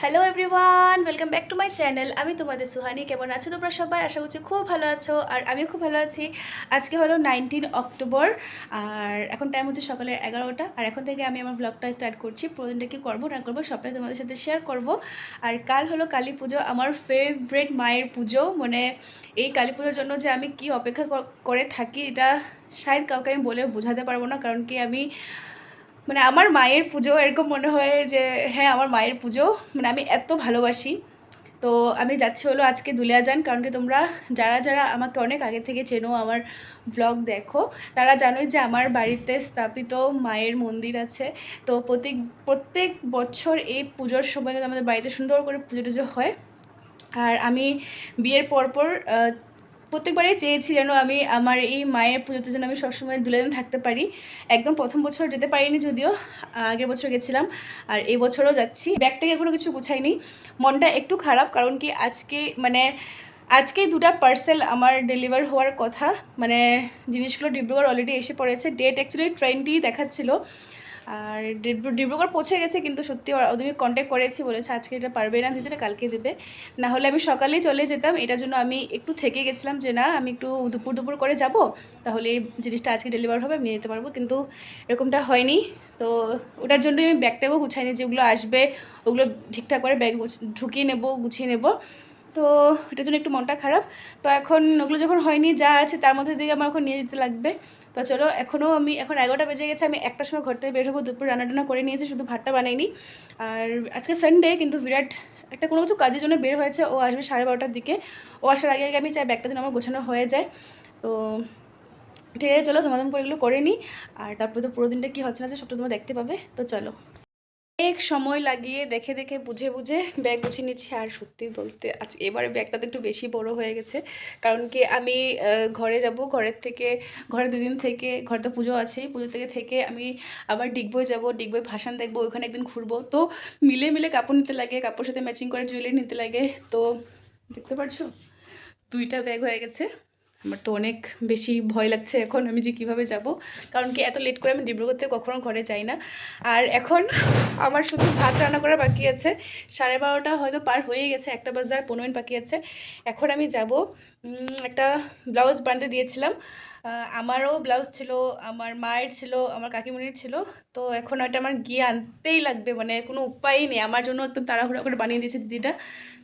Hello everyone welcome back to my channel আমি তোমাদের সুহানি, কেমন আছো তোমরা সবাই? আশা করছি খুব ভালো আছো, আর আমিও খুব ভালো আছি। আজকে হলো নাইনটিন অক্টোবর আর এখন টাইম হচ্ছে সকালের এগারোটা। আর এখন থেকে আমি আমার ব্লগটা স্টার্ট করছি। প্রতিদিনটা কী করব, না করব, সবটাই তোমাদের সাথে শেয়ার করব। আর কাল হলো কালী পুজো, আমার ফেভারেট মায়ের পুজো। মানে এই কালী পুজোর জন্য যে আমি কি অপেক্ষা করে থাকি, এটা শায়দ কাউকে আমি বলে বোঝাতে পারব না। কারণ কি আমি মানে আমার মায়ের পুজো এরকম মনে হয় যে হ্যাঁ আমার মায়ের পুজো। মানে আমি এত ভালোবাসি। তো আমি যাচ্ছি হলো আজকে দুলিয়াজান, কারণ কি তোমরা যারা যারা আমাকে অনেক আগে থেকে চেনো আমার ব্লগ দেখো, তারা জানোই যে আমার বাড়িতে স্থাপিত মায়ের মন্দির আছে। তো প্রত্যেক প্রত্যেক বছর এই পুজোর সময় আমাদের বাড়িতে সুন্দর করে পুজো টুজো হয়। আর আমি বিয়ের পরপর প্রত্যেকবারই চেয়েছি যেন আমি আমার এই মায়ের পুজোতে যেন আমি সবসময় দুলেন থাকতে পারি। একদম প্রথম বছর যেতে পারিনি যদিও, আগের বছর গেছিলাম আর এই বছরও যাচ্ছি। ব্যাগটাকে এখনও কিছু গুছাইনি। মনটা একটু খারাপ কারণ কি আজকে মানে আজকে দুটা পার্সেল আমার ডেলিভার হওয়ার কথা। মানে জিনিসগুলো ডিব্রুগড় অলরেডি এসে পড়েছে। ডেট অ্যাকচুয়ালি টোয়েন্টি দেখাচ্ছিল। আর ডিব্রু, ডিব্রুগড় পৌঁছে গেছে কিন্তু সত্যি ওদেরকে কন্ট্যাক্ট করেছি, বলেছে আজকে এটা পারবে না দিতে কালকে দেবে। না হলে আমি সকালেই চলে যেতাম, এটার জন্য আমি একটু থেকে গেছিলাম যে না, আমি একটু দুপুর দুপুর করে যাব, তাহলে এই জিনিসটা আজকে ডেলিভার হবে, আমি নিয়ে যেতে পারব, কিন্তু এরকমটা হয়নি। তো ওটার জন্যই আমি ব্যাগটাকেও গুছাইনি যেগুলো আসবে, ওগুলো ঠিকঠাক করে ব্যাগ ঢুকিয়ে নেব, গুছিয়ে নেব। তো এটার জন্য একটু মনটা খারাপ। তো এখন ওগুলো যখন হয়নি, যা আছে তার মধ্যে থেকে আমার এখন নিয়ে যেতে লাগবে। তো চলো এখনও আমি, এখন এগারোটা বেজে গেছে, আমি একটার সময় ঘর থেকে বের হব, দুপুর রান্না টান্না করে নিয়েছি, শুধু ভাতটা বানাইনি। আর আজকে সানডে কিন্তু বিরাট একটা কোনো কিছু কাজের জন্য বের হয়েছে, ও আসবে সাড়ে বারোটার দিকে। ও আসার আগে আগে আমি চাই ব্যাগটা যেন আমার গোছানো হয়ে যায়। তো ঠিক আছে, চলো তোমাদের করে এগুলো করে নিই। আর তারপরে তো পুরো দিনটা কী হচ্ছে না সব সবটা তোমরা দেখতে পাবে। তো চলো। অনেক সময় লাগিয়ে দেখে দেখে বুঝে বুঝে ব্যাগ গুছিয়ে নিচ্ছি, আর সত্যি বলতে আজ এবারে ব্যাগটা তো একটু বেশি বড় হয়ে গেছে। কারণ কি আমি ঘরে যাব, ঘরের থেকে ঘরে দুদিন থেকে, ঘরে তো পুজো আছে পুজো থেকে থেকে আমি আবার ডিগবই যাব ডিগবই ভাসান দেখব, ওখানে একদিন ঘুরবো। তো মিলে মিলে কাপড় নিতে লাগে, কাপড়ের সাথে ম্যাচিং করে জুয়েলারি নিতে লাগে। তো দেখতে পারছ? দুইটা ব্যাগ হয়ে গেছে। আমার তো অনেক বেশি ভয় লাগছে এখন আমি যে কীভাবে যাব। কারণ কি, এত লেট করে আমি ডিব্রুগড় থেকে কখনো ঘরে যাই না। আর এখন আমার শুধু ভাত রান্না করা বাকি আছে। সাড়ে বারোটা হয়তো পার হয়ে গেছে, একটা বাজার পনেরো মিনিট বাকি আছে। এখন আমি যাব একটা ব্লাউজ বানতে দিয়েছিলাম। আমারও ব্লাউজ ছিল, আমার মায়ের ছিল, আমার কাকিমণির ছিল। তো এখন ওটা আমার গিয়ে আনতেই লাগবে মানে কোনো উপায়ই নেই। আমার জন্য একদম তাড়াহুড়ো করে বানিয়ে দিয়েছে দিদিটা।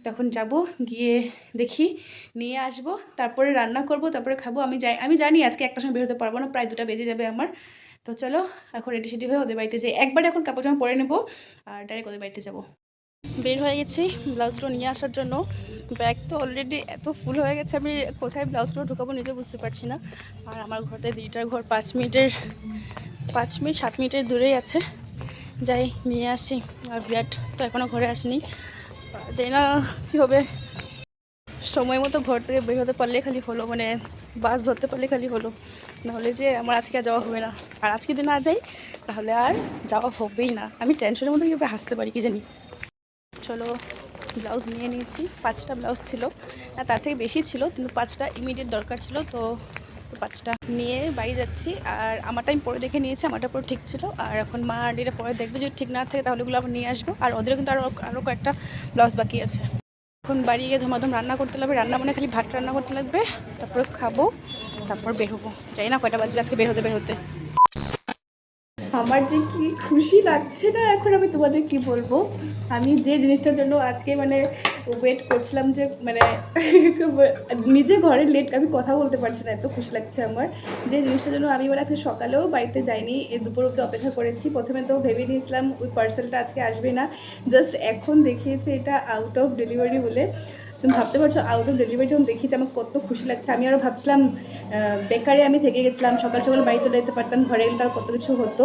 তখন যাব, গিয়ে দেখি, নিয়ে আসব, তারপরে রান্না করব, তারপরে খাব। আমি যাই, আমি জানি আজকে একটা সময় বেরোতে পারব না, প্রায় দুটা বেজে যাবে আমার। তো চলো, এখন রেডি সেডি হয়ে ওদের বাড়িতে যাই একবার এখন কাপড় জামা পরে নেব, আর ডাইরেক্ট ওদের বাড়িতে যাব। বের হয়ে গেছি, ব্লাউজগুলো নিয়ে আসার জন্য। ব্যাগ তো অলরেডি এত ফুল হয়ে গেছে, আমি কোথায় ব্লাউজগুলো ঢুকাবো নিজে বুঝতে পারছি না। আর আমার ঘরতে থেকে দিদিটার ঘর, পাঁচ মিনিটের, পাঁচ মিনিট, সাত মিনিটের দূরেই আছে। যাই, নিয়ে আসি। আর বিরাট তো এখনও ঘরে আসিনি। যাই না কী হবে। সময় মতো ঘর থেকে বের হতে পারলে খালি হলো মানে বাস ধরতে পারলে খালি হলো। নাহলে যে আমার আজকে আর যাওয়া হবে না। আর আজকে যদি না যাই, তাহলে আর যাওয়া হবেই না। আমি টেনশনের মধ্যে কীভাবে হাসতে পারি, কি জানি। চলো ব্লাউজ নিয়ে নিয়েছি। পাঁচটা ব্লাউজ ছিল। না তার থেকে বেশি ছিল, কিন্তু পাঁচটা ইমিডিয়েট দরকার ছিল, তো পাঁচটা নিয়ে বাড়ি যাচ্ছি। আর আমারটা আমি পরে দেখে নিয়েছি, আমারটা পুরো ঠিক ছিল। আর এখন মা আর এটা পরে দেখবে যদি ঠিক না থাকে, তাহলে ওগুলো আবার নিয়ে আসব। আর ওদেরও কিন্তু আরও আরও কয়েকটা ব্লাউজ বাকি আছে। এখন বাড়ি গিয়ে ধমাধম রান্না করতে লাগবে। রান্না মানে খালি ভাত রান্না করতে লাগবে, তারপরে খাব, তারপর বের হব জানি না কয়টা বাজবে আজকে বের হতে বের হতে আমার যে কি খুশি লাগছে না, এখন আমি তোমাদের কি বলব? আমি যে জিনিসটার জন্য আজকে মানে ওয়েট করছিলাম যে মানে নিজে ঘরে লেট আমি কথা বলতে পারছি না, এত খুশি লাগছে আমার। যে জিনিসটার জন্য আমি মানে আজকে সকালেও বাড়িতে যাইনি এই দুপুর অব্দি অপেক্ষা করেছি। প্রথমে তো ভেবে নিয়েছিলাম ওই পার্সেলটা আজকে আসবে না জাস্ট এখন দেখিয়েছে এটা আউট অফ ডেলিভারি বলে। তুমি ভাবতে পারছ আউট অফ ডেলিভারি যখন দেখিয়েছি আমার কত খুশি লাগছে, আমি আরও ভাবছিলাম বেকারে আমি থেকে গেছিলাম, সকাল সকাল বাড়ি চলে যেতে পারতাম, ঘরে গেলে তার কত কিছু হতো,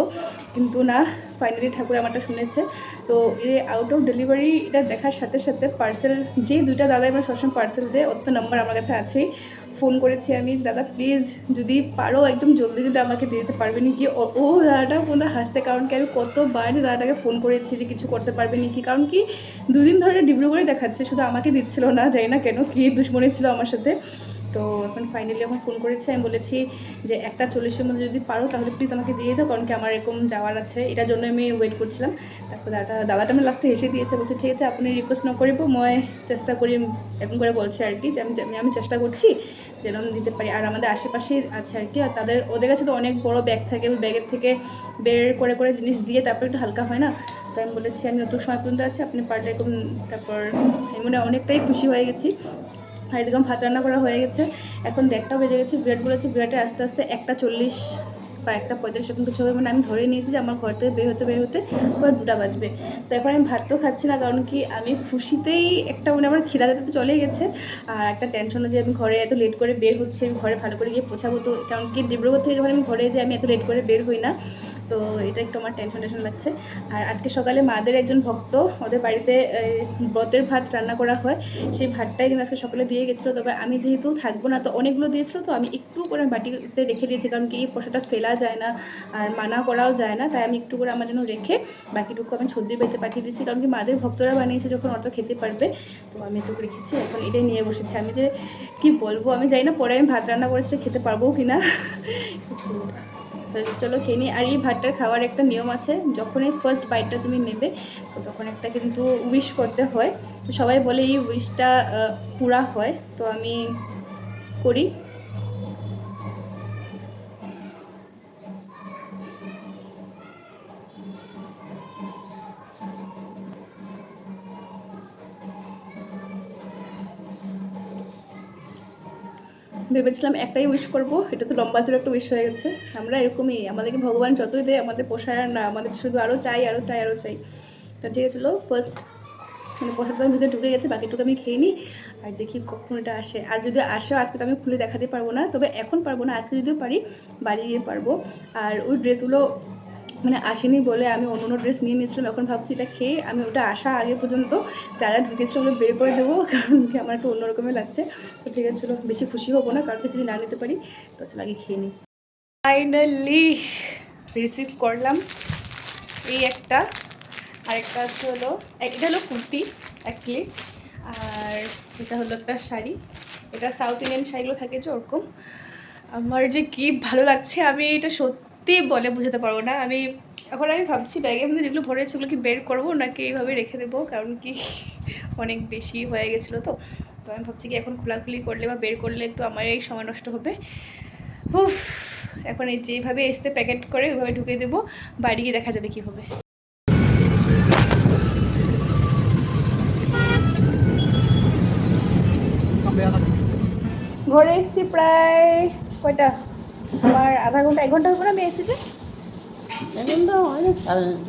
কিন্তু না ফাইনালি ঠাকুর আমারটা শুনেছে। তো এই আউট অফ ডেলিভারি এটা দেখার সাথে সাথে পার্সেল যে দুইটা দাদা আমার সবসময় পার্সেল দেয় অত নাম্বার আমার কাছে আছেই। ফোন করেছি আমি, দাদা প্লিজ যদি পারো, একদম জলদি যদি আমাকে দিয়ে দিতে পারবে নাকি? ও দাদাটা পুরো হাসছে, কারণ কি আমি কতবার যে দাদাটাকে ফোন করেছি যে কিছু করতে পারবে নাকি? কারণ কি, দুদিন ধরে ডিব্রুগড়ে দেখাচ্ছে, শুধু আমাকে দিচ্ছিল না যাই না কেন, কি দুশ্মনী ছিল আমার সাথে। তো এখন ফাইনালি এখন ফোন করেছে, আমি বলেছি যে একটা চল্লিশের মধ্যে যদি পারো তাহলে প্লিজ আমাকে দিয়ে যাও, কারণ কি আমার এরকম যাওয়ার আছে। এটার জন্য আমি ওয়েট করছিলাম। তারপর দাদা, দাদাটা আমি লাস্টে হেসে দিয়েছে, বলছে, ঠিক আছে, আপনি রিকোয়েস্ট না করিব, মই চেষ্টা করি। এরকম করে বলছে আর কি, যে আমি, আমি- আমি চেষ্টা করছি যেন দিতে পারি। আর আমাদের আশেপাশে আছে আর কি, আর তাদের, ওদের কাছে তো অনেক বড় ব্যাগ থাকে, ওই ব্যাগের থেকে বের করে করে জিনিস দিয়ে তারপর একটু হালকা হয় না? তো আমি বলেছি, আমি যত সময় পর্যন্ত আছি, আপনি পারলে এরকম, তারপর আমি মানে অনেকটাই খুশি হয়ে গেছি। আর এরকম ভাত রান্না করা হয়ে গেছে। এখন দেড়টাও বেজে গেছে, বিরাট বলেছে, বিরাটে আস্তে আস্তে একটা চল্লিশ বা একটা পঁয়তাল্লিশ এরকম কিছু হবে। মানে আমি ধরে নিয়েছি যে আমার ঘর থেকে বের হতে বের হতে পুরো দুটা বাজবে। তো এখন আমি ভাত তো খাচ্ছি না, কারণ কি আমি খুশিতেই একটা মানে আমার খিদা তো চলে গেছে। আর একটা টেনশন যে আমি ঘরে এত লেট করে বের হচ্ছি, আমি ঘরে ভালো করে গিয়ে পোছাবো তো। কারণ কি ডিব্রুগড় থেকে যখন আমি ঘরে যাই, আমি এত লেট করে বের হই না। তো এটা একটু আমার টেনশন টেনশন লাগছে। আর আজকে সকালে মাদের একজন ভক্ত, ওদের বাড়িতে ব্রতের ভাত রান্না করা হয়। সেই ভাতটাই কিন্তু আজকে সকালে দিয়ে গেছিল। তবে আমি যেহেতু থাকব না, তো অনেকগুলো দিয়েছিলো, তো আমি একটু করে বাটিতে রেখে দিয়েছি। কারণ কি এই পোষাটা ফেলা যায় না আর মানা করাও যায় না। তাই আমি একটু করে আমার জন্য রেখে বাকিটুকু আমি সর্দি বাড়িতে পাঠিয়ে দিয়েছি। কারণ কি, মাদের ভক্তরা বানিয়েছে যখন অত খেতে পারবে, তো আমি একটু রেখেছি। এখন এটাই নিয়ে বসেছি। আমি যে কি বলব, আমি জানি না পরে আমি ভাত রান্না করেছি খেতে পারব কি না তো চলো খেয়ে নিই। আর এই ভাতটা খাওয়ার একটা নিয়ম আছে যখন এই ফার্স্ট বাইটটা তুমি নেবে তো তখন একটা কিন্তু উইশ করতে হয়। তো সবাই বলে এই উইশটা পুরা হয়। তো আমি করি। ভেবেছিলাম একটাই উইশ করব, এটা তো লম্বা চড়ে একটা উইশ হয়ে গেছে। আমরা এরকমই, আমাদেরকে ভগবান যতই দেয়, আমাদের পোষায় না, আমাদের শুধু আরও চাই আরও চাই আরও চাই। তা ঠিক আছে ফার্স্ট মানে প্রসাদটা ভিতরে ঢুকে গেছে, বাকিটুকু আমি খেয়ে নিই আর দেখি কখন এটা আসে। আর যদি আসে, আজকে তো আমি খুলে দেখাতে পারব না, তবে এখন পারব না, আজকে যদিও পারি, বাড়ি গিয়ে পারব। আর ওই ড্রেসগুলো মানে আসেনি বলে আমি অন্য অন্য ড্রেস নিয়ে নিয়েছিলাম, এখন ভাবছি এটা খেয়ে আমি ওটা আসা আগে পর্যন্ত যারা ঢুকেছিল ওগুলো বের করে দেবো, কারণ কি আমার একটু অন্যরকমের লাগছে। তো ঠিক আছে বেশি খুশি হব না কারণ যদি না নিতে পারি, তো চলো আগে খেয়ে নিই। ফাইনালি রিসিভ করলাম এই একটা। আরেকটা আছে হলো, এটা হলো কুর্তি অ্যাকচুয়ালি আর এটা হলো একটা শাড়ি। এটা সাউথ ইন্ডিয়ান শাড়িগুলো থাকে যে ওরকম। আমার যে কি ভালো লাগছে, আমি এটা সত্যি বলে বোঝাতে পারব না। আমি এখন আমি ভাবছি ব্যাগের মধ্যে যেগুলো ভরে ওগুলো কি বের করব নাকি এইভাবে রেখে দেবো? কারণ কি অনেক বেশি হয়ে গেছিল তো। তো আমি ভাবছি কি এখন খোলাখুলি করলে বা বের করলে একটু আমার এই সময় নষ্ট হবে। হুফ এখন এই যেভাবে এসতে প্যাকেট করে ওইভাবে ঢুকে দেবো বাড়ি গিয়ে দেখা যাবে কী হবে ঘরে এসেছি প্রায় কয়টা? আমার আধা ঘণ্টা এক ঘণ্টা উপরে আমি এসেছি।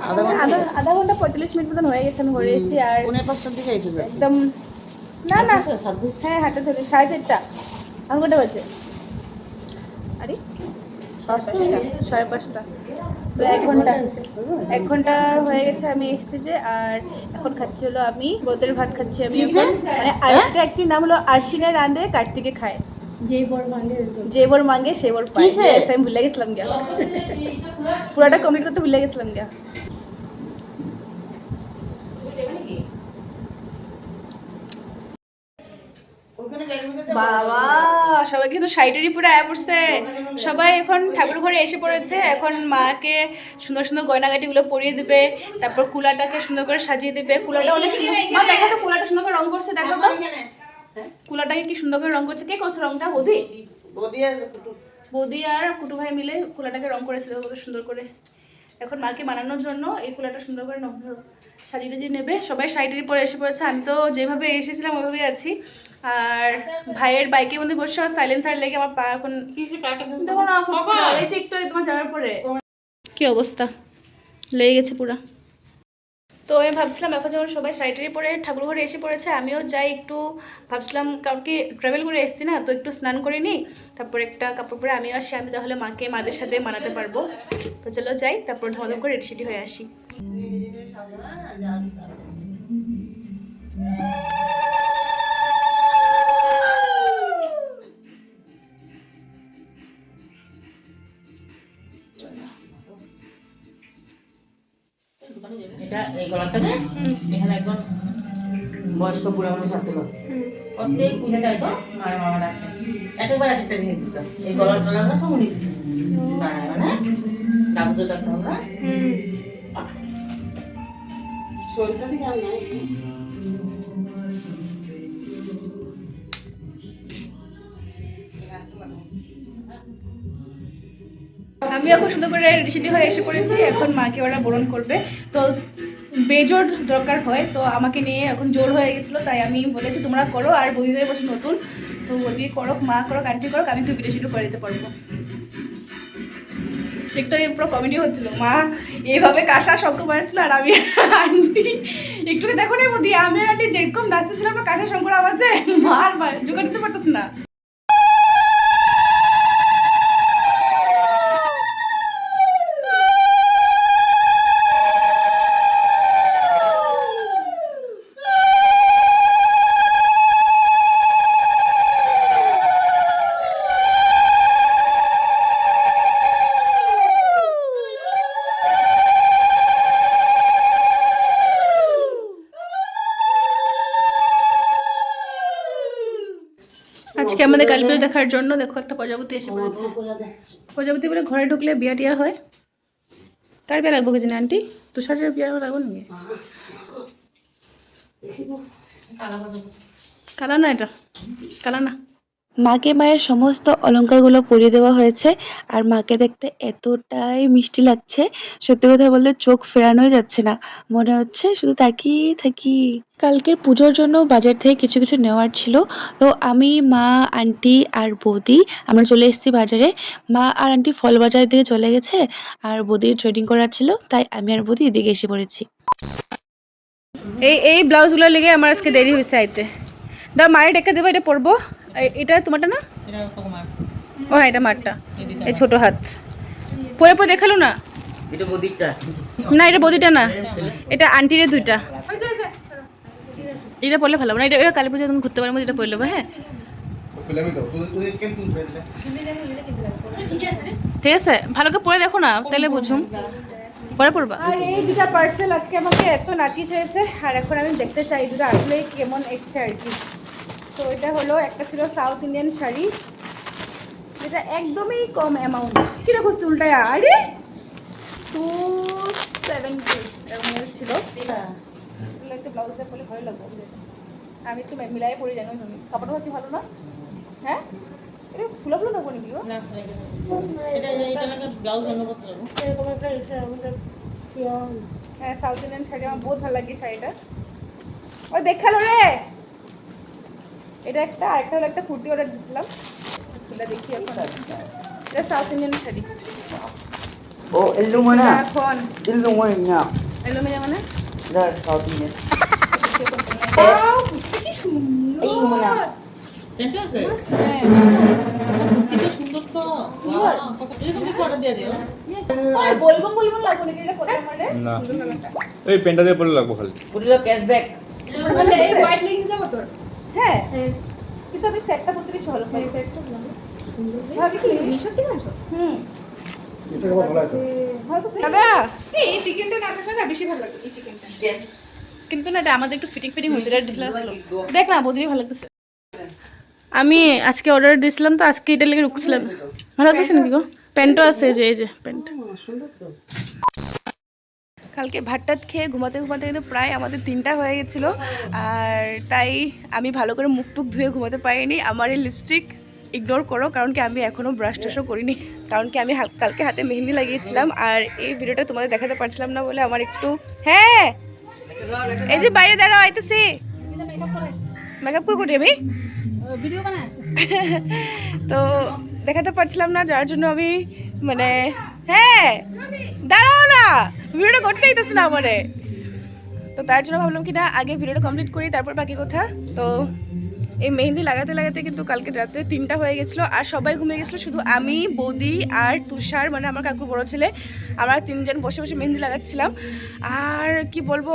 আধা ঘণ্টা আধা আধা ঘণ্টা পঁয়তাল্লিশ মিনিট মতন হয়ে গেছে আমি ঘরে এসেছি আর পাঁচটার দিকে এসেছে। একদম না না। হ্যাঁ হাঁটা ধরে সাড়ে চারটা। আমার কটা বাজে আরে? সাড়ে পাঁচটা। এক ঘণ্টা। এক ঘণ্টা হয়ে গেছে আমি এসেছি যে আর এখন খাচ্ছি হলো আমি ব্রতের ভাত খাচ্ছি আমি মানে আরেকটা অ্যাকচুয়ালি নাম হলো আরশিনা রাঁধে কার্তিকে খায়। যে বোর মাঙ্গে সে বোর পায়? আমি ভুলে গেছিলাম গিয়া। পুরাটা কমপ্লিট করতে ভুলে গেছিলাম গিয়া। বাবা সবাই কিন্তু শাড়িটারি পুরো আয়া পড়ছে। সবাই এখন ঠাকুর ঘরে এসে পড়েছে। এখন মাকে সুন্দর সুন্দর গয়নাগাটিগুলো পরিয়ে দেবে তারপর কুলাটাকে সুন্দর করে সাজিয়ে দেবে। কুলাটা অনেক সুন্দর মা দেখো তো কুলাটা সুন্দর করে রং করছে দেখো তো। কুলাটাকে কি সুন্দর করে রং করছে? কে করছে রংটা? বৌদি? বৌদি আর কুটু। ভাই মিলে কুলাটাকে রং করেছিল কত সুন্দর করে। এখন মাকে মানানোর জন্য এই কুলাটা সুন্দর করে নখ সাজিয়ে টাজিয়ে নেবে। সবাই শাড়িটারি পরে এসে পড়েছে আমি তো যেভাবে এসেছিলাম ওইভাবেই আছি। আর ভাইয়ের বাইকের মধ্যে বসে সাইলেন্সার লেগে আমার পা এখন দেখো না একটু তোমার যাওয়ার পরে। কি অবস্থা? লেগে গেছে পুরা। তো আমি ভাবছিলাম এখন যখন সবাই শাড়িটারি পরে ঠাকুর ঘরে এসে পড়েছে, আমিও যাই একটু ভাবছিলাম কাউকে ট্রাভেল করে এসেছি না, তো একটু স্নান করে নিই, তারপর একটা কাপড় পরে আমিও আসি, আমি তাহলে মাকে, মাদের সাথে মানাতে পারব। তো চলো যাই, তারপর ধমধম করে রেডি হয়ে আসি। এখানে বয়স্ক বুড়া মানুষ আসছিল প্রত্যেক পুজো তাই তো মায়ের মামা ডাকতো একেবার একটা জিনিস দিত এই গলার টলাগুলো সব উনি দিচ্ছে বানায় মানে দাদু তো ডাকতাম আমরা শরীরটা দিকে আমি নাই আমি এখন সুন্দর করে রেডি হয়ে এসে পড়েছি। এখন মাকে ওরা বরণ করবে। তো বেজোর দরকার হয়, তো আমাকে নিয়ে এখন জোর হয়ে গেছিল, তাই আমি বলেছি, তোমরা করো, আর বদিদের বসে নতুন। তো বদি করো মা করো আন্টি করো আমি একটু ভিডিও শুরু করে দিতে পারব। একটু পুরো কমেডি হচ্ছিল। মা এইভাবে কাঁসা শঙ্খ বাজাচ্ছিল, আর আমি আন্টি একটু দেখো না বদি, আমি আন্টি যেরকম নাচতেছিলাম না কাঁসা শঙ্কর আওয়াজে মার জোগাড় দিতে পারতেছি না। আজকে আমাদের কালবিও দেখার জন্য? দেখো একটা প্রজাপতি এসে পড়েছে। প্রজাপতি। বলে ঘরে ঢুকলে বিয়া টিয়া হয়? কার বিয়া লাগবো কিছু আন্টি? তুষারের বিয়া লাগবো নাকি? কালা না এটা? কালা না মাকে মায়ের সমস্ত অলঙ্কারগুলো পরিয়ে দেওয়া হয়েছে, আর মাকে দেখতে এতটাই মিষ্টি লাগছে, সত্যি কথা বলতে চোখ ফেরানোই যাচ্ছে না। মনে হচ্ছে শুধু তাকিয়ে থাকি। কালকের পুজোর জন্য বাজার থেকে কিছু কিছু নেওয়ার ছিল। তো আমি, মা, আন্টি আর বৌদি, আমরা চলে এসেছি বাজারে। মা আর আন্টি ফল বাজারের দিকে চলে গেছে, আর বৌদির ট্রেডিং করার ছিল, তাই আমি আর বৌদি এদিকে এসে পড়েছি। এই এই ব্লাউজগুলো লেগে আমার আজকে দেরি হয়েছে আইতে। দা মায়ের ডেকে দেবো, এটা পরবো। এটা তোমারটা না? ও হ্যাঁ এটা মারটা। এই ছোট হাত। পরে পরে দেখাল না? না এটা বদিটা না। এটা আন্টিরে দুইটা। এটা পড়লে ভালো হবে। না এটা এটা কালী পুজো তুমি ঘুরতে পারব এটা পড়লে হ্যাঁ। ঠিক আছে ভালো করে পরে দেখো না তাহলে বুঝুম। পরে পড়বা আর এই দুটা পার্সেল আজকে আমাকে এত নাচি চেয়েছে আর এখন আমি দেখতে চাই দুটো আসলে কেমন এসছে আর কি। তো এটা হলো একটা ছিল সাউথ ইন্ডিয়ান শাড়ি। যেটা একদমই কম অ্যামাউন্ট কী দেখো উল্টায় আরে! টু সেভেন্টি এরকম ছিল। এগুলো একটু ব্লাউজটা পরলে ভালো লাগবে। আমি একটু মিলাই পরে জানো তুমি কাপড়টা কি ভালো না? হ্যাঁ? এটা ফুলা ফুলা থাকব নাকি ব্লাউজ হ্যাঁ সাউথ ইন্ডিয়ান শাড়ি আমার বহুত ভালো লাগে শাড়িটা। ওই দেখাল রে! এটা একটা আরেকটা হলো একটা কুর্তি অর্ডার দিয়েছিলাম। এটা দেখি এখন। এটা সাউথ ইন্ডিয়ান শাড়ি। ও এলুমনা এটা এখন। এলুমনা এলো মেয়ে মানে? দার সাউথ ইন্ডিয়ান কি সুন্দর। এলুমনা হ্যাঁ। এটা এটা পরে মানে এই পেনটা দিয়ে পড়লে লাগবো খালি। পুরো ক্যাশব্যাক বলে এই হোয়াইট লেগিংস যাব তোর? হ্যাঁ কিন্তু আমি সেটটা করতে বেশি ভালো পাই সেটটা ভালো। কিছু হুম। কিন্তু না এটা আমাদের একটু ফিটিং ফিটিং হয়েছে দেখ না বদলি ভালো লাগতেছে। আমি আজকে অর্ডার দিয়েছিলাম তো আজকে এটা লেগে রুকছিলাম ভালো লাগতেছে নাকি গো প্যান্টও আছে এই যে এই যে প্যান্ট সুন্দর তো। কালকে ভাত টাত খেয়ে ঘুমাতে ঘুমাতে কিন্তু প্রায় আমাদের তিনটা হয়ে গেছিল। আর তাই আমি ভালো করে মুখ টুক ধুয়ে ঘুমাতে পারিনি। আমার এই লিপস্টিক ইগনোর করো কারণ কি আমি এখনও ব্রাশ টাশও করিনি। কারণ কি আমি কালকে হাতে মেহেন্দি লাগিয়েছিলাম। আর এই ভিডিওটা তোমাদের দেখাতে পারছিলাম না বলে আমার একটু হ্যাঁ! এই যে বাইরে দাঁড়াও আইতেছি। মেকআপ কই করি আমি। তো দেখাতে পারছিলাম না যার জন্য আমি মানে হ্যাঁ দাঁড়াও না, ভিডিওটা করতে দিতেছে না আমারে। তো তার জন্য ভাবলাম কি না, আগে ভিডিওটা কমপ্লিট করি, তারপর বাকি কথা। তো এই মেহেন্দি লাগাতে লাগাতে কিন্তু কালকে রাত্রে তিনটা হয়ে গেছিল, আর সবাই ঘুমিয়ে গেছিল, শুধু আমি, বৌদি আর তুষার মানে আমার কাকুর বড় ছেলে, আমরা তিনজন বসে বসে মেহেন্দি লাগাচ্ছিলাম। আর কি বলব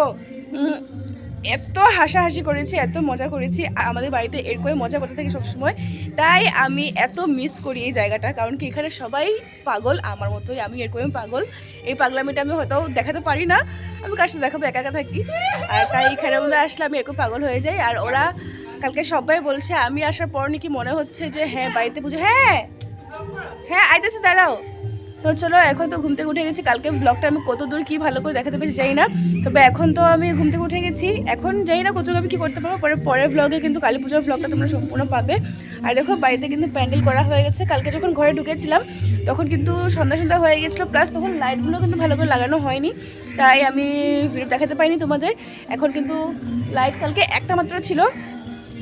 এত হাসাহাসি করেছি, এত মজা করেছি, আমাদের বাড়িতে এরকমই মজা করতে থাকি সবসময়, তাই আমি এত মিস করি এই জায়গাটা, কারণ কি এখানে সবাই পাগল, আমার মতোই আমি এরকমই পাগল, এই পাগলামিটা আমি হয়তো দেখাতে পারি না, আমি কার সাথে দেখাবো, একা একা থাকি, আর তাই এখানে মধ্যে আসলে আমি এরকম পাগল হয়ে যাই, আর ওরা কালকে সবাই বলছে, আমি আসার পর নাকি মনে হচ্ছে যে হ্যাঁ বাড়িতে পুজো হ্যাঁ হ্যাঁ আইতেছে, দাঁড়াও। তো চলো, এখন তো ঘুম থেকে উঠে গেছি। কালকে ব্লগটা আমি কত দূর কি ভালো করে দেখাতে পেরেছি যাই না। তবে এখন তো আমি ঘুম থেকে উঠে গেছি। এখন জানি না কতটুকু আমি কী করতে পারব, পরে পরের ব্লগে কিন্তু কালী পুজোর ব্লগটা তোমরা সম্পূর্ণ পাবে। আর দেখো, বাড়িতে কিন্তু প্যান্ডেল করা হয়ে গেছে। কালকে যখন ঘরে ঢুকেছিলাম, তখন কিন্তু সন্ধ্যা সন্ধ্যা হয়ে গেছিল। প্লাস তখন লাইটগুলো কিন্তু ভালো করে লাগানো হয়নি। তাই আমি ভিডিও দেখাতে পাইনি তোমাদের। এখন কিন্তু লাইট কালকে একটা মাত্র ছিল।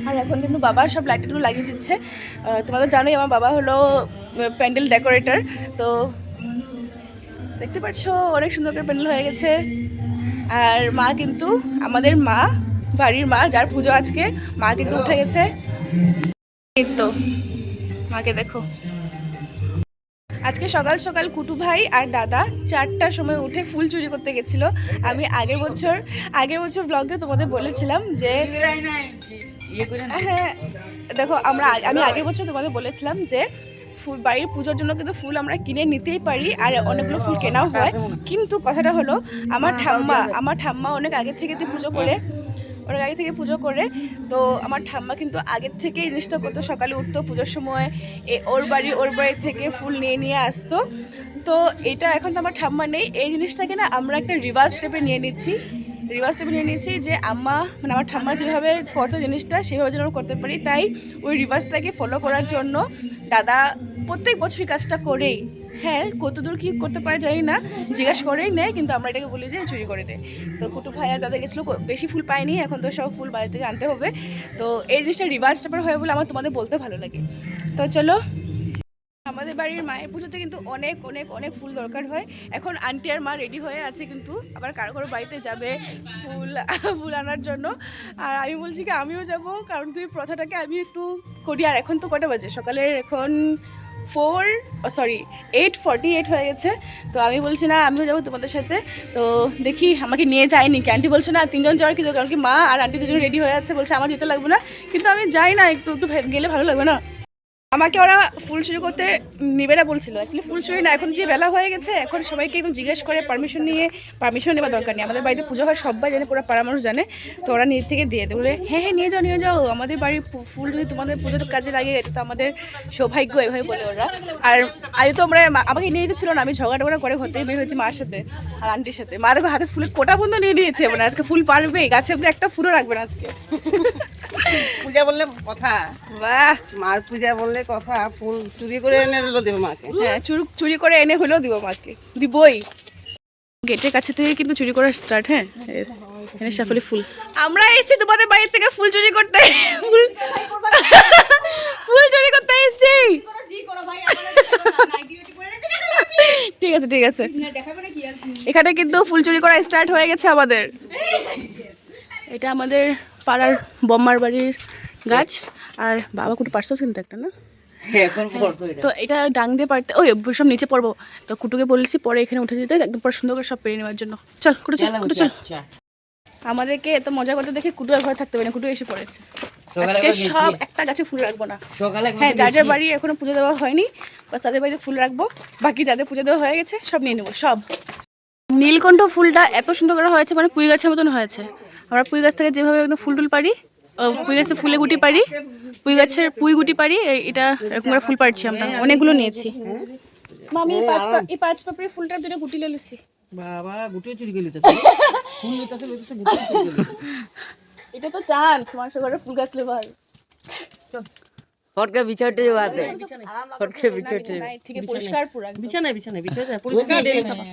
আর এখন কিন্তু বাবা সব লাইটগুলো লাগিয়ে দিচ্ছে। তোমাদের জানোই, আমার বাবা হলো প্যান্ডেল ডেকোরেটর তো দেখতে পাচ্ছ অনেক সুন্দর করে প্যান্ডেল হয়ে গেছে। আর মা কিন্তু আমাদের মা বাড়ির মা যার পুজো আজকে মা কিন্তু উঠে গেছে। তো মাকে দেখো। আজকে সকাল সকাল কুটু ভাই আর দাদা চারটার সময় উঠে ফুল চুরি করতে গেছিল। আমি আগের বছর আগের বছর ব্লগে তোমাদের বলেছিলাম যে ইয়ে হ্যাঁ দেখো আমরা আমি আগের বছর তোমাদের বলেছিলাম যে ফুল, বাড়ির পুজোর জন্য কিন্তু ফুল আমরা কিনে নিতেই পারি আর অনেকগুলো ফুল কেনাও হয়। কিন্তু কথাটা হলো, আমার ঠাম্মা আমার ঠাম্মা অনেক আগে থেকে তো পুজো করে, অনেক আগে থেকে পুজো করে। তো আমার ঠাম্মা কিন্তু আগের থেকে এই জিনিসটা করতো, সকালে উঠতো পুজোর সময়, এ ওর বাড়ি ওর বাড়ি থেকে ফুল নিয়ে নিয়ে আসতো। তো এটা এখন তো আমার ঠাম্মা নেই। এই জিনিসটাকে না আমরা একটা রিভার্স স্টেপে নিয়ে নিচ্ছি। রিভার্স স্টেপে নিয়ে নিয়েছি যে আম্মা মানে আমার ঠাম্মা যেভাবে করতো জিনিসটা, সেভাবে যেন করতে পারি। তাই ওই রিভার্সটাকে ফলো করার জন্য দাদা প্রত্যেক বছরই কাজটা করেই। হ্যাঁ কতদূর কী করতে পারে জানি না, জিজ্ঞেস করেই নেয়, কিন্তু আমরা এটাকে বলি যে চুরি করে দেয়। তো কুটু ভাই আর দাদা গেছিল বেশি ফুল পায়নি, এখন তো সব ফুল বাড়ি থেকে আনতে হবে। তো এই জিনিসটা রিভার্স স্টেপের হয় বলে আমার তোমাদের বলতে ভালো লাগে। তো চলো আমাদের বাড়ির মায়ের পুজোতে কিন্তু অনেক অনেক অনেক ফুল দরকার হয়। এখন আন্টি আর মা রেডি হয়ে আছে কিন্তু। আবার কারও কারও বাড়িতে যাবে ফুল ফুল আনার জন্য। আর আমি বলছি কি, আমিও যাব, কারণ তুই প্রথাটাকে আমি একটু করি। আর এখন তো কটা বাজে? সকালের এখন four sorry eight forty eight হয়ে গেছে। তো আমি বলছি না, আমিও যাব তোমাদের সাথে। তো দেখি আমাকে নিয়ে যায়নি কি আন্টি বলছে না, তিনজন যাওয়ার কিন্তু কারণ কি মা আর আন্টি দুজন রেডি হয়ে আছে বলছে, আমার যেতে লাগবে না। কিন্তু আমি যাই না, একটু একটু গেলে ভালো লাগবে না? আমাকে ওরা ফুল করতে নিবে না বলছিল। অ্যাকচুয়ালি ফুল না, এখন যে বেলা হয়ে গেছে, এখন সবাইকে একদম জিজ্ঞেস করে পারমিশন নিয়ে পারমিশন নেওয়া দরকার নেই। আমাদের বাড়িতে পুজো হয়, সবাই জানে, পুরো মানুষ জানে। তো ওরা নিজে থেকে দিয়ে দেবে বলে হ্যাঁ হ্যাঁ নিয়ে যাও নিয়ে যাও। আমাদের বাড়ির ফুল যদি তোমাদের পুজোতে কাজে লাগে, এটা তো আমাদের সৌভাগ্য, এভাবে বলে ওরা। আর আজ তো আমরা আমাকে নিয়ে দিচ্ছিল না, আমি ঝগড়া টগড়া করে ঘরতেই বের হয়েছি মার সাথে আর আন্টির সাথে। মা দেখো হাতে ফুলের কোটা বন্ধ নিয়ে নিয়েছে মানে আজকে ফুল পারবে গাছে একটা ফুলও রাখবে না আজকে। পূজা বললে কথা। বাহ। মার পূজা বললে কথা ফুল চুরি করে এনে দিল দেব মাকে। হ্যাঁ চুরি চুরি করে এনে হলেও দিব মাকে। দিবই। গেটের কাছে থেকে কিন্তু চুরি করা স্টার্ট হ্যাঁ? এখানে সাফলি ফুল। আমরা এসেছি তোমাদের বাড়ি থেকে ফুল চুরি করতে। ফুল ফুল চুরি করতে এসেছি। ঠিক আছে ঠিক আছে। এখানে কিন্তু ফুল চুরি করা স্টার্ট হয়ে গেছে আমাদের। এটা আমাদের পাড়ার বম্মার বাড়ির গাছ। আর বাবা কুটু পারছ কিন্তু একটা না? এখন তো এটা ডাং দিয়ে পারতে ওই সব নিচে পড়ব। তো কুটুকে বলেছি পরে এখানে উঠে যেতে। একদম পুরো সুন্দর করে সব পেরে নেওয়ার জন্য। চল কুটু চল কুটু চল। আচ্ছা। আমাদেরকে এত মজা করতে দেখে কুটু আর ঘরে থাকতে পারে না। কুটু এসে পড়েছে। আজকে সব একটা গাছে ফুল রাখব না। সকালে হ্যাঁ যার যার বাড়ি এখনও পুজো দেওয়া হয়নি বা তাদের বাড়িতে ফুল রাখব বাকি যাদের পুজো দেওয়া হয়ে গেছে সব নিয়ে নেব সব। নীলকণ্ঠ ফুলটা এত সুন্দর করে হয়েছে মানে পুঁই গাছের মতন হয়েছে। আমরা পুঁই গাছ থেকে যেভাবে একদম ফুল টুল পারি ও, পুঁই থেকে ফুলে গুটি পারি পুঁই গাছের পুঁই গুটি পারি এই- এটা এরকম করে ফুল পারছি আমরা অনেকগুলো নিয়েছি। মামি এই পাঁচ এই পাঁচ পাপড়ির ফুলটার দুটো গুটি লেলুছি বাবা গুটিও চুরি গেলি ফুল লিতেছে লিতেছে গুটিও চুরি গেলি এটা তো চান্স মানুষের ঘরে ফুল গাছ লেবার ফটকা বিছাটে যাবে ফটকা বিছাটে থেকে পরিষ্কার পুরা বিছানা বিছানায় বিছানায় পরিষ্কার ডেলি সাফা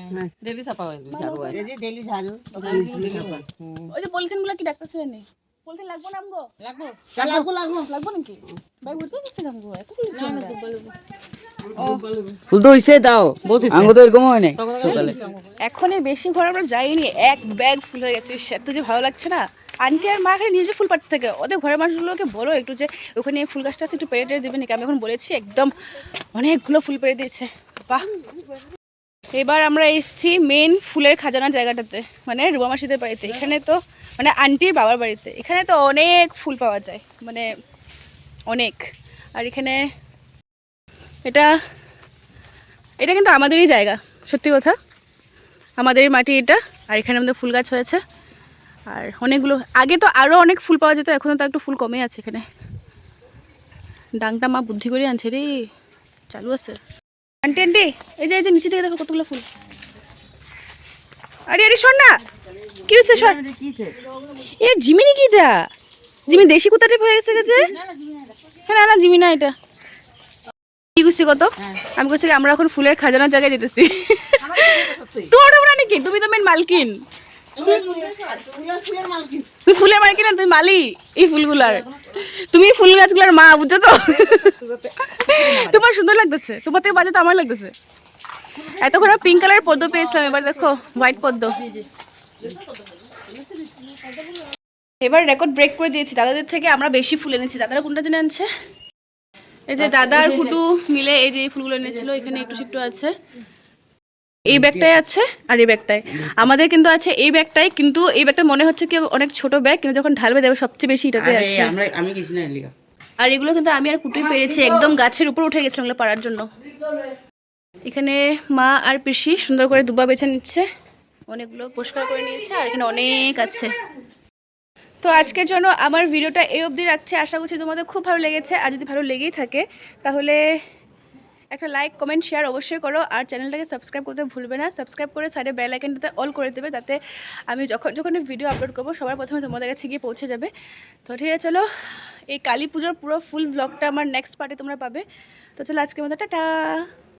ডেলি সাফা হয় ঝাড়ু হয় ডেলি ঝাড়ু। ওই যে পলিথিনগুলো কি ডাকতেছে ছেলে পলিথিন লাগবো না আমগো? লাগবো। লাগবো লাগবো। লাগবো নাকি? ভাই বুঝতে পারছি না না তো পুলিশ ফুল তো হইছে দাও। আঙ্গো তো এরকম হয় নাই। সকালে। এখনই বেশি ঘর আমরা যাইনি এক ব্যাগ ফুল হয়ে গেছে। এত যে ভালো লাগছে না। আন্টি আর মা খালি নিজে ফুল পাড়তে থাকে। ওদের ঘরের মানুষগুলোকে বলো একটু যে ওখানে ফুল গাছটা আছে একটু পেরে টেরে দেবে নাকি? আমি এখন বলেছি একদম অনেকগুলো ফুল পেরে দিয়েছে। বাহ! এবার আমরা এসেছি মেন ফুলের খাজানা জায়গাটাতে মানে রুমা মাসিদের বাড়িতে। এখানে তো মানে আন্টির বাবার বাড়িতে। এখানে তো অনেক ফুল পাওয়া যায় মানে অনেক। আর এখানে এটা এটা কিন্তু আমাদেরই জায়গা, সত্যি কথা। আমাদেরই মাটি এটা, আর এখানে আমাদের ফুল গাছ হয়েছে। আর অনেকগুলো, আগে তো আরও অনেক ফুল পাওয়া যেত এখনও তো একটু ফুল কমে আছে এখানে। ডাংটা মা বুদ্ধি করে আনছে রে, চালু আছে। আন্টি আন্টি এই যে এই যে, নিচে থেকে দেখো কতগুলো ফুল। আরে আরে, শোন না, কি হয়েছে, শোন। এ, জিমিনি কি এটা? জিমি দেশি টাইপ হয়ে গেছে গেছে? হ্যাঁ না না জিমি না এটা। কি করছি কত? আমি করছি আমরা এখন ফুলের খাজানার জায়গায় যেতেছি। তোমার তোমরা নাকি? তুমি তো মেন মালকিন। তুমি ফুলের মালকিন। না তুমি মালি এই ফুলগুলার। তুমি ফুল গাছগুলার মা বুঝছ তো? তোমার সুন্দর লাগতেছে তোমার থেকে বাজে তো আমার লাগতেছে। এতক্ষণ পিঙ্ক কালার পদ্ম পেয়েছিলাম এবার দেখো হোয়াইট পদ্ম। এবার রেকর্ড ব্রেক করে দিয়েছি দাদাদের থেকে আমরা বেশি ফুল এনেছি। দাদারা কোনটা জেনে আনছে? এই যে দাদা আর কুটু মিলে এই যে এই ফুলগুলো এনেছিল এখানে একটু একটু আছে। এই ব্যাগটাই আছে আর এই ব্যাগটাই। আমাদের কিন্তু আছে এই ব্যাগটাই কিন্তু এই ব্যাগটা মনে হচ্ছে কি অনেক ছোট ব্যাগ কিন্তু যখন ঢালবে দেবে সবচেয়ে বেশি এটাতে আছে। আমরা আমি গেছি না এলিগা আর এগুলো কিন্তু আমি আর কুটুই পেরেছি একদম গাছের উপর উঠে গেছিলাম এগুলো পাড়ার জন্য। এখানে মা আর পিসি সুন্দর করে দুবা বেছে নিচ্ছে অনেকগুলো পরিষ্কার করে নিয়েছে আর এখানে অনেক আছে। তো আজকের জন্য আমার ভিডিওটা এই অবধি রাখছে। আশা করছি তোমাদের খুব ভালো লেগেছে। আর যদি ভালো লেগেই থাকে, তাহলে একটা লাইক কমেন্ট শেয়ার অবশ্যই করো। আর চ্যানেলটাকে সাবস্ক্রাইব করতে ভুলবে না। সাবস্ক্রাইব করে সাইডে বেল আইকনটাতে অল করে দেবে তাতে আমি যখন যখন ভিডিও আপলোড করব, সবার প্রথমে তোমাদের কাছে গিয়ে পৌঁছে যাবে। তো ঠিক আছে, চলো। এই কালী পুজোর পুরো ফুল ব্লগটা আমার নেক্সট পার্টে তোমরা পাবে। তো চলো আজকের মতো, টাটা।